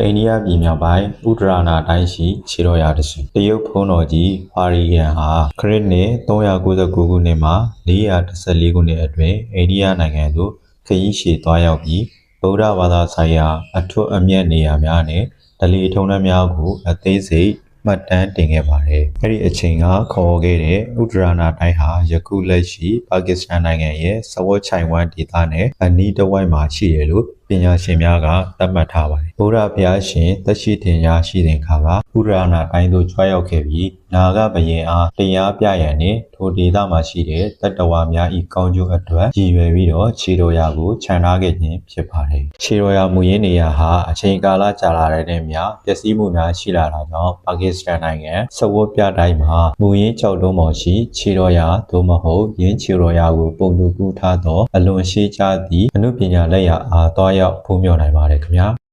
အိန္ဒိယပြည်မြောက်ပိုင်းဥဒရနာတိုင်းရှိခြေတော်ရာတရှိတရုတ်ဘုန်းတော်ကြီးဟွာရီယန်ဟာခရစ်နှစ်399ခုနှစ်မှ414ခုနှစ်အတွင်းအိန္ဒိယနိုင်ငံသို့ခရီးရှည်သွားရောက်ပြီးဗုဒ္ဓဘာသာဆိုင်ရာအထွတ်အမြတ်နေရာများနဲ့ဒလီထုံးနှံများကိုအသေးစိတ်မှတ်တမ်းတင်ခဲ့ပါတယ်။အဲ့ဒီအချိန်ကခေါ်ခဲ့တဲ့ဥဒရနာတိုင်းဟာယခုလက်ရှိပါကစ္စတန်နိုင်ငံရဲ့စဝတ်ချိုင်ဝမ်ဒေသနဲ့အနီးတစ်ဝိုက်မှာရှိတယ်လို့ပညာရှင်များကသတ်မှတ်ထားပါတယ်။ဘုရားဘုရားရှင်သက်ရှိတင်ရာရှိတဲ့အခါကဥဒရနာတိုင်းသို့ကြွရောက်ခဲ့ပြီးနာဂဘယင်အားတရားပြရန်နှင့်ထိုဒေသမှာရှိတဲ့တတ္တဝါများဤကောင်းကျိုးအတွက်ရည်ရွယ်ပြီးတော့ခြေတော်ရာကိုခြံထားခဲ့ခြင်းဖြစ်ပါတယ်။ခြေတော်ရာမူရင်းနေရာဟာအချိန်ကာလကြာလာတဲ့နဲ့မျှပျက်စီးမှုများရှိလာတာကြောင့်ပါကစ္စတန်နိုင်ငံစဝတ်ပြတိုင်းမှာမူရင်းကြောက်တုံးပေါ်ရှိခြေတော်ရာသို့မဟုတ်ရင်းခြေတော်ရာကိုပုံတူကူးထားသောအလွန်ရှိကြသည့်အမှုပညာလက်ရာအားတွားရောက်ဖုံးမြော်နိုင်ပါတယ်ခင်ဗျာ။